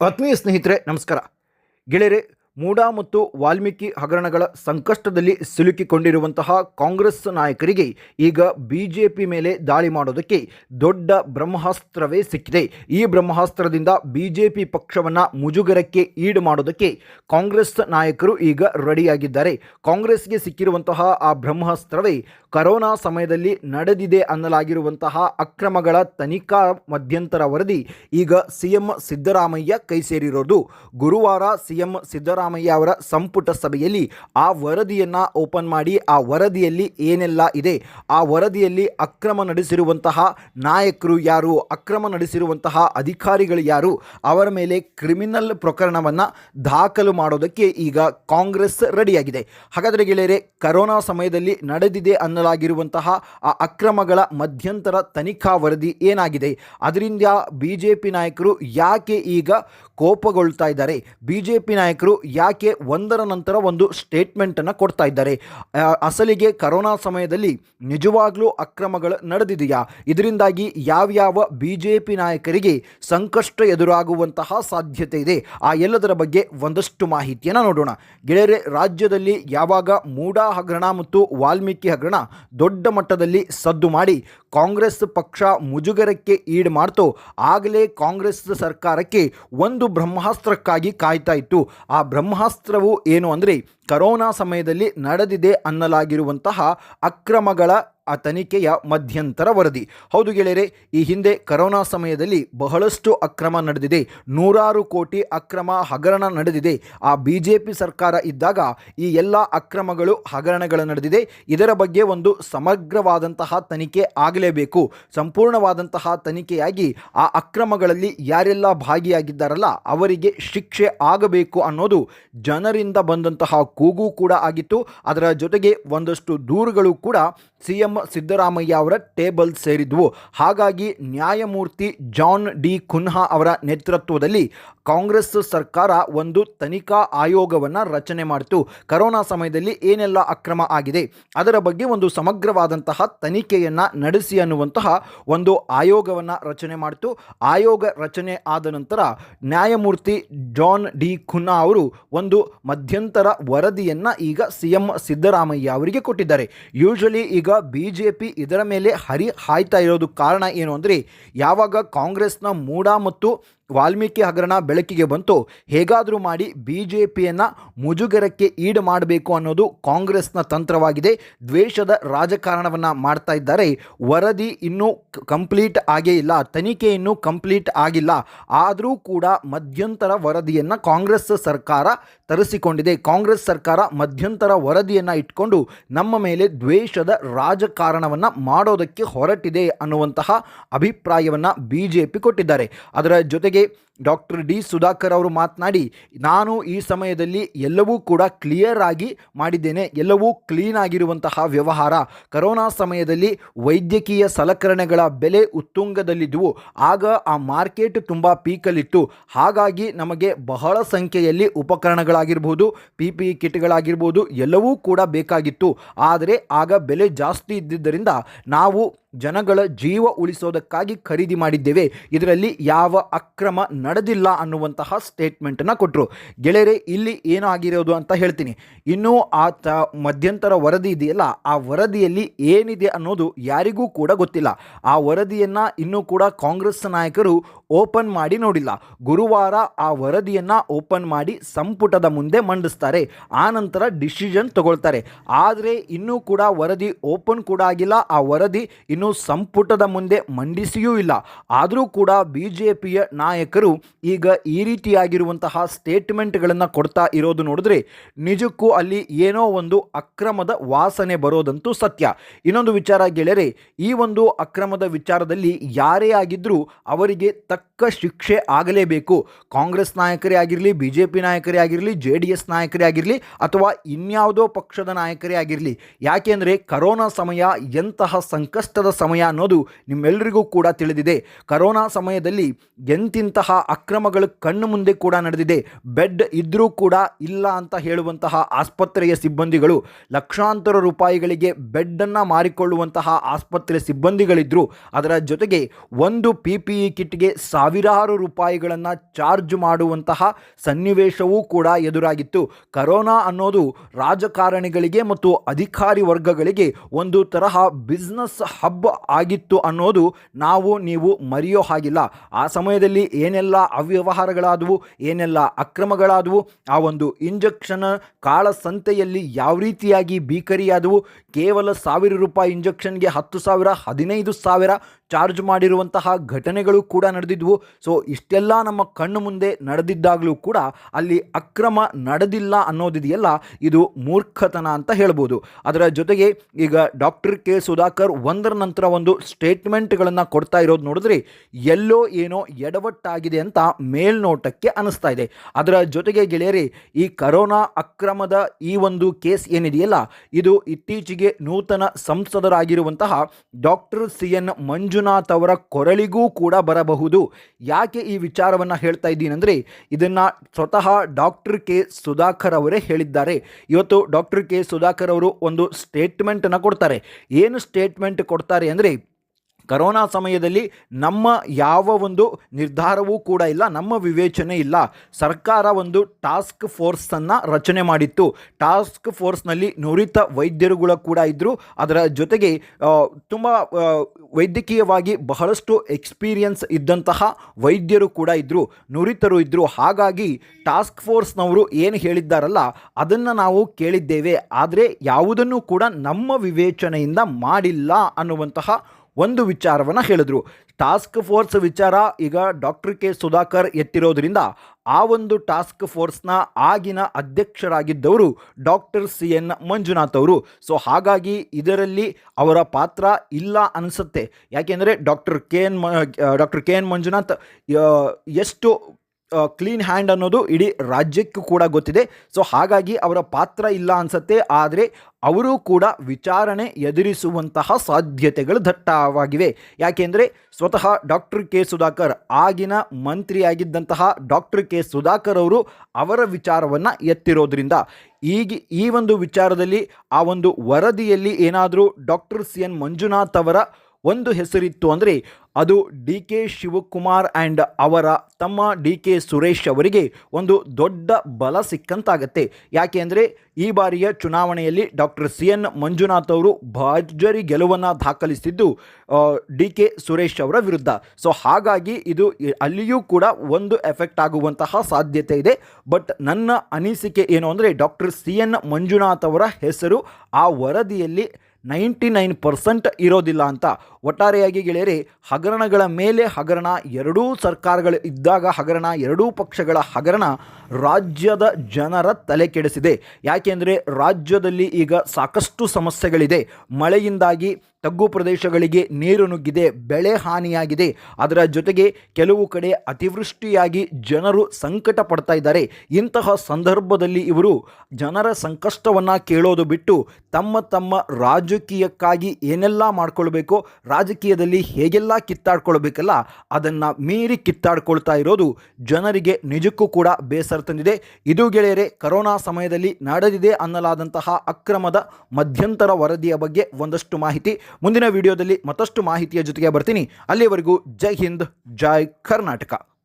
ಆತ್ಮೀಯ ಸ್ನೇಹಿತರೆ, ನಮಸ್ಕಾರ. ಗೆಳೆಯರೆ, ಮೂಡಾ ಮತ್ತು ವಾಲ್ಮೀಕಿ ಹಗರಣಗಳ ಸಂಕಷ್ಟದಲ್ಲಿ ಸಿಲುಕಿಕೊಂಡಿರುವಂತಹ ಕಾಂಗ್ರೆಸ್ ನಾಯಕರಿಗೆ ಈಗ ಬಿಜೆಪಿ ಮೇಲೆ ದಾಳಿ ಮಾಡೋದಕ್ಕೆ ದೊಡ್ಡ ಬ್ರಹ್ಮಾಸ್ತ್ರವೇ ಸಿಕ್ಕಿದೆ. ಈ ಬ್ರಹ್ಮಾಸ್ತ್ರದಿಂದ ಬಿಜೆಪಿ ಪಕ್ಷವನ್ನು ಮುಜುಗರಕ್ಕೆ ಈಡು ಮಾಡೋದಕ್ಕೆ ಕಾಂಗ್ರೆಸ್ ನಾಯಕರು ಈಗ ರೆಡಿಯಾಗಿದ್ದಾರೆ. ಕಾಂಗ್ರೆಸ್ಗೆ ಸಿಕ್ಕಿರುವಂತಹ ಆ ಬ್ರಹ್ಮಾಸ್ತ್ರವೇ ಕರೋನಾ ಸಮಯದಲ್ಲಿ ನಡೆದಿದೆ ಅನ್ನಲಾಗಿರುವಂತಹ ಅಕ್ರಮಗಳ ತನಿಖಾ ಮಧ್ಯಂತರ ವರದಿ ಈಗ ಸಿಎಂ ಸಿದ್ದರಾಮಯ್ಯ ಕೈ ಸೇರಿರೋದು. ಗುರುವಾರ ಸಿಎಂ ಸಿದ್ದರಾಮಯ್ಯ ಅವರ ಸಂಪುಟ ಸಭೆಯಲ್ಲಿ ಆ ವರದಿಯನ್ನು ಓಪನ್ ಮಾಡಿ ಆ ವರದಿಯಲ್ಲಿ ಏನೆಲ್ಲ ಇದೆ, ಆ ವರದಿಯಲ್ಲಿ ಅಕ್ರಮ ನಡೆಸಿರುವಂತಹ ನಾಯಕರು ಯಾರು, ಅಕ್ರಮ ನಡೆಸಿರುವಂತಹ ಅಧಿಕಾರಿಗಳು ಯಾರು, ಅವರ ಮೇಲೆ ಕ್ರಿಮಿನಲ್ ಪ್ರಕರಣವನ್ನು ದಾಖಲು ಮಾಡೋದಕ್ಕೆ ಈಗ ಕಾಂಗ್ರೆಸ್ ರೆಡಿಯಾಗಿದೆ. ಹಾಗಾದರೆ ಗೆಳೆಯರೆ, ಕರೋನಾ ಸಮಯದಲ್ಲಿ ನಡೆದಿದೆ ಅನ್ನಲಾಗಿರುವಂತಹ ಆ ಅಕ್ರಮಗಳ ಮಧ್ಯಂತರ ತನಿಖಾ ವರದಿ ಏನಾಗಿದೆ? ಅದರಿಂದ ಬಿ ಜೆ ಪಿ ನಾಯಕರು ಯಾಕೆ ಈಗ ಕೋಪಗೊಳ್ತಾ ಇದ್ದಾರೆ? ಬಿ ಜೆ ಪಿ ನಾಯಕರು ಯಾಕೆ ಒಂದರ ನಂತರ ಒಂದು ಸ್ಟೇಟ್ಮೆಂಟನ್ನು ಕೊಡ್ತಾ ಇದ್ದಾರೆ? ಅಸಲಿಗೆ ಕರೋನಾ ಸಮಯದಲ್ಲಿ ನಿಜವಾಗ್ಲೂ ಅಕ್ರಮಗಳು ನಡೆದಿದೆಯಾ? ಇದರಿಂದಾಗಿ ಯಾವ್ಯಾವ ಬಿ ಜೆ ಪಿ ನಾಯಕರಿಗೆ ಸಂಕಷ್ಟ ಎದುರಾಗುವಂತಹ ಸಾಧ್ಯತೆ ಇದೆ? ಆ ಎಲ್ಲದರ ಬಗ್ಗೆ ಒಂದಷ್ಟು ಮಾಹಿತಿಯನ್ನು ನೋಡೋಣ. ಗೆಳೆಯರೆ, ರಾಜ್ಯದಲ್ಲಿ ಯಾವಾಗ ಮೂಡಾ ಹಗರಣ ಮತ್ತು ವಾಲ್ಮೀಕಿ ಹಗರಣ ದೊಡ್ಡ ಮಟ್ಟದಲ್ಲಿ ಸದ್ದು ಮಾಡಿ ಕಾಂಗ್ರೆಸ್ ಪಕ್ಷ ಮುಜುಗರಕ್ಕೆ ಈಡು ಮಾಡ್ತೋ ಆಗಲೇ ಕಾಂಗ್ರೆಸ್ ಸರ್ಕಾರಕ್ಕೆ ಒಂದು ಬ್ರಹ್ಮಾಸ್ತ್ರಕ್ಕಾಗಿ ಕಾಯ್ತಾ ಇತ್ತು. ಆ ಬ್ರಹ್ಮಾಸ್ತ್ರವು ಏನು ಅಂದರೆ, ಕರೋನಾ ಸಮಯದಲ್ಲಿ ನಡೆದಿದೆ ಅನ್ನಲಾಗಿರುವಂತಹ ಅಕ್ರಮಗಳ ಆ ತನಿಖೆಯ ಮಧ್ಯಂತರ ವರದಿ. ಹೌದು ಗೆಳೆಯರೆ, ಈ ಹಿಂದೆ ಕರೋನಾ ಸಮಯದಲ್ಲಿ ಬಹಳಷ್ಟು ಅಕ್ರಮ ನಡೆದಿದೆ. ನೂರಾರು ಕೋಟಿ ಅಕ್ರಮ ಹಗರಣ ನಡೆದಿದೆ. ಆ ಬಿ ಜೆ ಪಿ ಸರ್ಕಾರ ಇದ್ದಾಗ ಈ ಎಲ್ಲ ಅಕ್ರಮಗಳು, ಹಗರಣಗಳು ನಡೆದಿದೆ. ಇದರ ಬಗ್ಗೆ ಒಂದು ಸಮಗ್ರವಾದಂತಹ ತನಿಖೆ ಆಗಲೇಬೇಕು. ಸಂಪೂರ್ಣವಾದಂತಹ ತನಿಖೆಯಾಗಿ ಆ ಅಕ್ರಮಗಳಲ್ಲಿ ಯಾರೆಲ್ಲ ಭಾಗಿಯಾಗಿದ್ದಾರಲ್ಲ, ಅವರಿಗೆ ಶಿಕ್ಷೆ ಆಗಬೇಕು ಅನ್ನೋದು ಜನರಿಂದ ಬಂದಂತಹ ಕೂಗು ಕೂಡ ಆಗಿತ್ತು. ಅದರ ಜೊತೆಗೆ ಒಂದಷ್ಟು ದೂರುಗಳು ಕೂಡ ಸಿ ಎಂ ಸಿದ್ದರಾಮಯ್ಯ ಅವರ ಟೇಬಲ್ ಸೇರಿದ್ವು. ಹಾಗಾಗಿ ನ್ಯಾಯಮೂರ್ತಿ ಜಾನ್ ಡಿ ಕುನ್ಹಾ ಅವರ ನೇತೃತ್ವದಲ್ಲಿ ಕಾಂಗ್ರೆಸ್ ಸರ್ಕಾರ ಒಂದು ತನಿಖಾ ಆಯೋಗವನ್ನು ರಚನೆ ಮಾಡಿತು. ಕರೋನಾ ಸಮಯದಲ್ಲಿ ಏನೆಲ್ಲ ಅಕ್ರಮ ಆಗಿದೆ, ಅದರ ಬಗ್ಗೆ ಒಂದು ಸಮಗ್ರವಾದಂತಹ ತನಿಖೆಯನ್ನು ನಡೆಸಿ ಅನ್ನುವಂತಹ ಒಂದು ಆಯೋಗವನ್ನು ರಚನೆ ಮಾಡಿತು. ಆಯೋಗ ರಚನೆ ಆದ ನಂತರ ನ್ಯಾಯಮೂರ್ತಿ ಜಾನ್ ಡಿ ಖುನ್ನಾ ಅವರು ಒಂದು ಮಧ್ಯಂತರ ವರದಿಯನ್ನು ಈಗ ಸಿ ಎಂ ಸಿದ್ದರಾಮಯ್ಯ ಅವರಿಗೆ ಕೊಟ್ಟಿದ್ದಾರೆ. ಯೂಶಲಿ ಈಗ ಬಿ ಜೆ ಪಿ ಇದರ ಮೇಲೆ ಹರಿ ಹಾಯ್ತಾ ಇರೋದು ಕಾರಣ ಏನು ಅಂದರೆ ಯಾವಾಗ ಕಾಂಗ್ರೆಸ್ನ ಮೂಡ ಮತ್ತು ವಾಲ್ಮೀಕಿ ಹಗರಣ ಬೆಳಕಿಗೆ ಬಂತು. ಹೇಗಾದರೂ ಮಾಡಿ ಬಿ ಜೆ ಪಿಯನ್ನು ಮುಜುಗರಕ್ಕೆ ಈಡು ಮಾಡಬೇಕು ಅನ್ನೋದು ಕಾಂಗ್ರೆಸ್ನ ತಂತ್ರವಾಗಿದೆ. ದ್ವೇಷದ ರಾಜಕಾರಣವನ್ನು ಮಾಡ್ತಾ ಇದ್ದಾರೆ. ವರದಿ ಇನ್ನೂ ಕಂಪ್ಲೀಟ್ ಆಗೇ ಇಲ್ಲ. ತನಿಖೆ ಇನ್ನೂ ಕಂಪ್ಲೀಟ್ ಆಗಿಲ್ಲ. ಆದರೂ ಕೂಡ ಮಧ್ಯಂತರ ವರದಿಯನ್ನು ಕಾಂಗ್ರೆಸ್ ಸರ್ಕಾರ ತರಿಸಿಕೊಂಡಿದೆ. ಕಾಂಗ್ರೆಸ್ ಸರ್ಕಾರ ಮಧ್ಯಂತರ ವರದಿಯನ್ನು ಇಟ್ಕೊಂಡು ನಮ್ಮ ಮೇಲೆ ದ್ವೇಷದ ರಾಜಕಾರಣವನ್ನು ಮಾಡೋದಕ್ಕೆ ಹೊರಟಿದೆ ಅನ್ನುವಂತಹ ಅಭಿಪ್ರಾಯವನ್ನು ಬಿ ಜೆ ಪಿ ಕೊಟ್ಟಿದ್ದಾರೆ. ಅದರ ಜೊತೆಗೆ Relegate ಡಾಕ್ಟರ್ ಡಿ ಸುಧಾಕರ್ ಅವರು ಮಾತನಾಡಿ, ನಾನು ಈ ಸಮಯದಲ್ಲಿ ಎಲ್ಲವೂ ಕೂಡ ಕ್ಲಿಯರ್ ಆಗಿ ಮಾಡಿದ್ದೇನೆ, ಎಲ್ಲವೂ ಕ್ಲೀನ್ ಆಗಿರುವಂತಹ ವ್ಯವಹಾರ. ಕರೋನಾ ಸಮಯದಲ್ಲಿ ವೈದ್ಯಕೀಯ ಸಲಕರಣೆಗಳ ಬೆಲೆ ಉತ್ತುಂಗದಲ್ಲಿದ್ದವು ಆಗ ಆ ಮಾರ್ಕೆಟ್ ತುಂಬ ಪೀಕಲ್ಲಿತ್ತು. ಹಾಗಾಗಿ ನಮಗೆ ಬಹಳ ಸಂಖ್ಯೆಯಲ್ಲಿ ಉಪಕರಣಗಳಾಗಿರ್ಬೋದು, ಪಿ ಪಿ ಕಿಟ್ಗಳಾಗಿರ್ಬೋದು, ಎಲ್ಲವೂ ಕೂಡ ಬೇಕಾಗಿತ್ತು. ಆದರೆ ಆಗ ಬೆಲೆ ಜಾಸ್ತಿ ಇದ್ದಿದ್ದರಿಂದ ನಾವು ಜನಗಳ ಜೀವ ಉಳಿಸೋದಕ್ಕಾಗಿ ಖರೀದಿ ಮಾಡಿದ್ದೇವೆ. ಇದರಲ್ಲಿ ಯಾವ ಅಕ್ರಮ ನಡೆದಿಲ್ಲ ಅನ್ನುವಂತಹ ಸ್ಟೇಟ್ಮೆಂಟನ್ನು ಕೊಟ್ಟರು ಗೆಳೆಯರೆ, ಇಲ್ಲಿ ಏನು ಆಗಿರೋದು ಅಂತ ಹೇಳ್ತೀನಿ. ಇನ್ನೂ ಆ ತ ಮಧ್ಯಂತರ ವರದಿ ಇದೆಯಲ್ಲ, ಆ ವರದಿಯಲ್ಲಿ ಏನಿದೆ ಅನ್ನೋದು ಯಾರಿಗೂ ಕೂಡ ಗೊತ್ತಿಲ್ಲ. ಆ ವರದಿಯನ್ನು ಇನ್ನೂ ಕೂಡ ಕಾಂಗ್ರೆಸ್ ನಾಯಕರು ಓಪನ್ ಮಾಡಿ ನೋಡಿಲ್ಲ. ಗುರುವಾರ ಆ ವರದಿಯನ್ನು ಓಪನ್ ಮಾಡಿ ಸಂಪುಟದ ಮುಂದೆ ಮಂಡಿಸ್ತಾರೆ. ಆ ನಂತರ ಡಿಸಿಷನ್ ತಗೊಳ್ತಾರೆ. ಆದರೆ ಇನ್ನೂ ಕೂಡ ವರದಿ ಓಪನ್ ಕೂಡ ಆಗಿಲ್ಲ. ಆ ವರದಿ ಇನ್ನೂ ಸಂಪುಟದ ಮುಂದೆ ಮಂಡಿಸಿಯೂ ಇಲ್ಲ. ಆದರೂ ಕೂಡ ಬಿ ಜೆ ಪಿಯ ನಾಯಕರು ಈಗ ಈ ರೀತಿಯಾಗಿರುವಂತಹ ಸ್ಟೇಟ್ಮೆಂಟ್ಗಳನ್ನು ಕೊಡ್ತಾ ಇರೋದು ನೋಡಿದ್ರೆ ನಿಜಕ್ಕೂ ಅಲ್ಲಿ ಏನೋ ಒಂದು ಅಕ್ರಮದ ವಾಸನೆ ಬರೋದಂತೂ ಸತ್ಯ. ಇನ್ನೊಂದು ವಿಚಾರ ಗೆಳೆಯರೆ, ಈ ಒಂದು ಅಕ್ರಮದ ವಿಚಾರದಲ್ಲಿ ಯಾರೇ ಆಗಿದ್ದರೂ ಅವರಿಗೆ ತಕ್ಕ ಶಿಕ್ಷೆ ಆಗಲೇಬೇಕು. ಕಾಂಗ್ರೆಸ್ ನಾಯಕರೇ ಆಗಿರಲಿ ಬಿ ಜೆ ಪಿ ನಾಯಕರೇ ಆಗಿರಲಿ, ಜೆ ಡಿ ಎಸ್ ನಾಯಕರೇ ಆಗಿರಲಿ, ಅಥವಾ ಇನ್ಯಾವುದೋ ಪಕ್ಷದ ನಾಯಕರೇ ಆಗಿರಲಿ ಯಾಕೆಂದರೆ ಕರೋನಾ ಸಮಯ ಎಂತಹ ಸಂಕಷ್ಟದ ಸಮಯ ಅನ್ನೋದು ನಿಮ್ಮೆಲ್ಲರಿಗೂ ಕೂಡ ತಿಳಿದಿದೆ. ಕರೋನಾ ಸಮಯದಲ್ಲಿ ಎಂತಿಂತಹ ಅಕ್ರಮಗಳು ಕಣ್ಣು ಮುಂದೆ ಕೂಡ ನಡೆದಿದೆ. ಬೆಡ್ ಇದ್ದರೂ ಕೂಡ ಇಲ್ಲ ಅಂತ ಹೇಳುವಂತಹ ಆಸ್ಪತ್ರೆಯ ಸಿಬ್ಬಂದಿಗಳು, ಲಕ್ಷಾಂತರ ರೂಪಾಯಿಗಳಿಗೆ ಬೆಡ್ಡನ್ನು ಮಾರಿಕೊಳ್ಳುವಂತಹ ಆಸ್ಪತ್ರೆ ಸಿಬ್ಬಂದಿಗಳಿದ್ದರು ಅದರ ಜೊತೆಗೆ ಒಂದು ಪಿ ಪಿ ಇ ಕಿಟ್ಗೆ ಸಾವಿರಾರು ರೂಪಾಯಿಗಳನ್ನು ಚಾರ್ಜ್ ಮಾಡುವಂತಹ ಸನ್ನಿವೇಶವೂ ಕೂಡ ಎದುರಾಗಿತ್ತು. ಕರೋನಾ ಅನ್ನೋದು ರಾಜಕಾರಣಿಗಳಿಗೆ ಮತ್ತು ಅಧಿಕಾರಿ ವರ್ಗಗಳಿಗೆ ಒಂದು ತರಹ ಬಿಸ್ನೆಸ್ ಹಬ್ ಆಗಿತ್ತು ಅನ್ನೋದು ನಾವು ನೀವು ಮರೆಯೋ ಹಾಗಿಲ್ಲ. ಆ ಸಮಯದಲ್ಲಿ ಏನೆಲ್ಲ ಅವ್ಯವಹಾರಗಳಾದವು, ಏನೆಲ್ಲ ಅಕ್ರಮಗಳಾದವು, ಆ ಒಂದು ಇಂಜೆಕ್ಷನ್ ಕಾಳಸಂತೆಯಲ್ಲಿ ಯಾವ ರೀತಿಯಾಗಿ ಬೀಕರಿಯಾದವು ಕೇವಲ ಸಾವಿರ ರೂಪಾಯಿ ಇಂಜೆಕ್ಷನ್ಗೆ ಹತ್ತು ಸಾವಿರ, ಹದಿನೈದು ಸಾವಿರ ಚಾರ್ಜ್ ಮಾಡಿರುವಂತಹ ಘಟನೆಗಳು ಕೂಡ ನಡೆದಿದ್ವು. ಸೊ ಇಷ್ಟೆಲ್ಲ ನಮ್ಮ ಕಣ್ಣು ಮುಂದೆ ನಡೆದಿದ್ದಾಗಲೂ ಕೂಡ ಅಲ್ಲಿ ಅಕ್ರಮ ನಡೆದಿಲ್ಲ ಅನ್ನೋದಿದೆಯಲ್ಲ, ಇದು ಮೂರ್ಖತನ ಅಂತ ಹೇಳ್ಬೋದು. ಅದರ ಜೊತೆಗೆ ಈಗ ಡಾಕ್ಟರ್ ಕೆ ಸುಧಾಕರ್ ಒಂದರ ನಂತರ ಒಂದು ಸ್ಟೇಟ್ಮೆಂಟ್ಗಳನ್ನು ಕೊಡ್ತಾ ಇರೋದು ನೋಡಿದ್ರೆ, ಎಲ್ಲೋ ಏನೋ ಎಡವಟ್ಟಾಗಿದೆ ಅಂತ ಮೇಲ್ನೋಟಕ್ಕೆ ಅನಿಸ್ತಾ ಇದೆ. ಅದರ ಜೊತೆಗೆ ಗೆಳೆಯರೇ, ಈ ಕರೋನಾ ಅಕ್ರಮದ ಈ ಒಂದು ಕೇಸ್ ಏನಿದೆಯಲ್ಲ, ಇದು ಇತ್ತೀಚೆಗೆ ನೂತನ ಸಂಸದರಾಗಿರುವಂತಹ ಡಾಕ್ಟರ್ ಸಿ ಎನ್ ಮಂಜುನಾಥ್ ಅವರ ಕೊರಳಿಗೂ ಕೂಡ ಬರಬಹುದು. ಯಾಕೆ ಈ ವಿಚಾರವನ್ನು ಹೇಳ್ತಾ ಇದ್ದೀನಿ ಅಂದರೆ, ಇದನ್ನು ಸ್ವತಃ ಡಾಕ್ಟರ್ ಕೆ ಸುಧಾಕರ್ ಅವರೇ ಹೇಳಿದ್ದಾರೆ. ಇವತ್ತು ಡಾಕ್ಟರ್ ಕೆ ಸುಧಾಕರ್ ಅವರು ಒಂದು ಸ್ಟೇಟ್ಮೆಂಟನ್ನು ಕೊಡ್ತಾರೆ. ಏನು ಸ್ಟೇಟ್ಮೆಂಟ್ ಕೊಡ್ತಾರೆ ಅಂದರೆ ಕರೋನಾ ಸಮಯದಲ್ಲಿ ನಮ್ಮ ಯಾವ ಒಂದು ನಿರ್ಧಾರವೂ ಕೂಡ ಇಲ್ಲ, ನಮ್ಮ ವಿವೇಚನೆ ಇಲ್ಲ. ಸರ್ಕಾರ ಒಂದು ಟಾಸ್ಕ್ ಫೋರ್ಸನ್ನು ರಚನೆ ಮಾಡಿತ್ತು. ಟಾಸ್ಕ್ ಫೋರ್ಸ್ನಲ್ಲಿ ನುರಿತ ವೈದ್ಯರುಗಳು ಕೂಡ ಇದ್ದರು ಅದರ ಜೊತೆಗೆ ತುಂಬ ವೈದ್ಯಕೀಯವಾಗಿ ಬಹಳಷ್ಟು ಎಕ್ಸ್ಪೀರಿಯನ್ಸ್ ಇದ್ದಂತಹ ವೈದ್ಯರು ಕೂಡ ಇದ್ದರು ನುರಿತರು ಇದ್ದರು ಹಾಗಾಗಿ ಟಾಸ್ಕ್ ಫೋರ್ಸ್ನವರು ಏನು ಹೇಳಿದ್ದಾರಲ್ಲ, ಅದನ್ನು ನಾವು ಕೇಳಿದ್ದೇವೆ. ಆದರೆ ಯಾವುದನ್ನು ಕೂಡ ನಮ್ಮ ವಿವೇಚನೆಯಿಂದ ಮಾಡಿಲ್ಲ ಅನ್ನುವಂತಹ ಒಂದು ವಿಚಾರವನ್ನು ಹೇಳಿದ್ರು. ಟಾಸ್ಕ್ ಫೋರ್ಸ್ ವಿಚಾರ ಈಗ ಡಾಕ್ಟರ್ ಕೆ ಸುಧಾಕರ್ ಎತ್ತಿರೋದ್ರಿಂದ ಆ ಒಂದು ಟಾಸ್ಕ್ ಫೋರ್ಸ್ನ ಆಗಿನ ಅಧ್ಯಕ್ಷರಾಗಿದ್ದವರು ಡಾಕ್ಟರ್ ಸಿ ಎನ್ ಮಂಜುನಾಥ್ ಅವರು. ಸೊ ಹಾಗಾಗಿ ಇದರಲ್ಲಿ ಅವರ ಪಾತ್ರ ಇಲ್ಲ ಅನಿಸುತ್ತೆ. ಯಾಕೆಂದರೆ doctor K N doctor K N Manjunath ಎಷ್ಟು ಕ್ಲೀನ್ ಹ್ಯಾಂಡ್ ಅನ್ನೋದು ಇಡೀ ರಾಜ್ಯಕ್ಕೂ ಕೂಡ ಗೊತ್ತಿದೆ. ಸೊ ಹಾಗಾಗಿ ಅವರ ಪಾತ್ರ ಇಲ್ಲ ಅನ್ಸತ್ತೆ. ಆದರೆ ಅವರು ಕೂಡ ವಿಚಾರಣೆ ಎದುರಿಸುವಂತಹ ಸಾಧ್ಯತೆಗಳು ದಟ್ಟವಾಗಿವೆ. ಯಾಕೆಂದರೆ ಸ್ವತಃ ಡಾಕ್ಟರ್ ಕೆ ಸುಧಾಕರ್ ಆಗಿನ ಮಂತ್ರಿಯಾಗಿದ್ದಂತಹ ಡಾಕ್ಟರ್ ಕೆ ಸುಧಾಕರ್ ಅವರು ಅವರ ವಿಚಾರವನ್ನು ಎತ್ತಿರೋದ್ರಿಂದ ಈಗ ಈ ಒಂದು ವಿಚಾರದಲ್ಲಿ ಆ ಒಂದು ವರದಿಯಲ್ಲಿ ಏನಾದರೂ ಡಾಕ್ಟರ್ ಸಿ ಎನ್ ಮಂಜುನಾಥ್ ಅವರ ಒಂದು ಹೆಸರಿತ್ತು ಅಂದರೆ ಅದು ಡಿ ಕೆ ಶಿವಕುಮಾರ್ ಆ್ಯಂಡ್ ಅವರ ತಮ್ಮ ಡಿ ಕೆ ಸುರೇಶ್ ಅವರಿಗೆ ಒಂದು ದೊಡ್ಡ ಬಲ ಸಿಕ್ಕಂತಾಗತ್ತೆ. ಯಾಕೆ ಅಂದರೆ ಈ ಬಾರಿಯ ಚುನಾವಣೆಯಲ್ಲಿ ಡಾಕ್ಟರ್ ಸಿ ಎನ್ ಮಂಜುನಾಥ್ ಅವರು ಭರ್ಜರಿ ಗೆಲುವನ್ನು ದಾಖಲಿಸಿದ್ದು ಡಿ ಕೆ ಸುರೇಶ್ ಅವರ ವಿರುದ್ಧ. ಸೊ ಹಾಗಾಗಿ ಇದು ಅಲ್ಲಿಯೂ ಕೂಡ ಒಂದು ಎಫೆಕ್ಟ್ ಆಗುವಂತಹ ಸಾಧ್ಯತೆ ಇದೆ. ಬಟ್ ನನ್ನ ಅನಿಸಿಕೆ ಏನು ಅಂದರೆ ಡಾಕ್ಟರ್ ಸಿ ಎನ್ ಮಂಜುನಾಥ್ ಅವರ ಹೆಸರು ಆ ವರದಿಯಲ್ಲಿ ನೈಂಟಿ ನೈನ್ ಪರ್ಸೆಂಟ್ ಇರೋದಿಲ್ಲ ಅಂತ ಒಟ್ಟಾರೆಯಾಗಿ ಗೆಳೆಯರಿ, ಹಗರಣಗಳ ಮೇಲೆ ಹಗರಣ ಎರಡೂ ಸರ್ಕಾರಗಳು ಇದ್ದಾಗ ಹಗರಣ ಎರಡೂ ಪಕ್ಷಗಳ ಹಗರಣ ರಾಜ್ಯದ ಜನರ ತಲೆ ಕೆಡಿಸಿದೆ. ಯಾಕೆಂದರೆ ರಾಜ್ಯದಲ್ಲಿ ಈಗ ಸಾಕಷ್ಟು ಸಮಸ್ಯೆಗಳಿದೆ. ಮಳೆಯಿಂದಾಗಿ ತಗ್ಗು ಪ್ರದೇಶಗಳಿಗೆ ನೀರು ನುಗ್ಗಿದೆ, ಬೆಳೆ ಹಾನಿಯಾಗಿದೆ. ಅದರ ಜೊತೆಗೆ ಕೆಲವು ಕಡೆ ಅತಿವೃಷ್ಟಿಯಾಗಿ ಜನರು ಸಂಕಟ ಪಡ್ತಾ ಇದ್ದಾರೆ. ಇಂತಹ ಸಂದರ್ಭದಲ್ಲಿ ಇವರು ಜನರ ಸಂಕಷ್ಟವನ್ನು ಕೇಳೋದು ಬಿಟ್ಟು ತಮ್ಮ ತಮ್ಮ ರಾಜಕೀಯಕ್ಕಾಗಿ ಏನೆಲ್ಲ ಮಾಡಿಕೊಳ್ಬೇಕು, ರಾಜಕೀಯದಲ್ಲಿ ಹೇಗೆಲ್ಲ ಕಿತ್ತಾಡ್ಕೊಳ್ಬೇಕಲ್ಲ, ಅದನ್ನು ಮೀರಿ ಕಿತ್ತಾಡ್ಕೊಳ್ತಾ ಇರೋದು ಜನರಿಗೆ ನಿಜಕ್ಕೂ ಕೂಡ ಬೇಸರ ತಂದಿದೆ. ಇದು ಗೆಳೆಯರೆ, ಕರೋನಾ ಸಮಯದಲ್ಲಿ ನಡೆದಿದೆ ಅನ್ನಲಾದಂತಹ ಅಕ್ರಮದ ಮಧ್ಯಂತರ ವರದಿಯ ಬಗ್ಗೆ ಒಂದಷ್ಟು ಮಾಹಿತಿ. ಮುಂದಿನ ವಿಡಿಯೋದಲ್ಲಿ ಮತ್ತಷ್ಟು ಮಾಹಿತಿಯ ಜೊತೆಗೆ ಬರ್ತೀನಿ. ಅಲ್ಲಿವರೆಗೂ ಜೈ ಹಿಂದ್, ಜೈ ಕರ್ನಾಟಕ.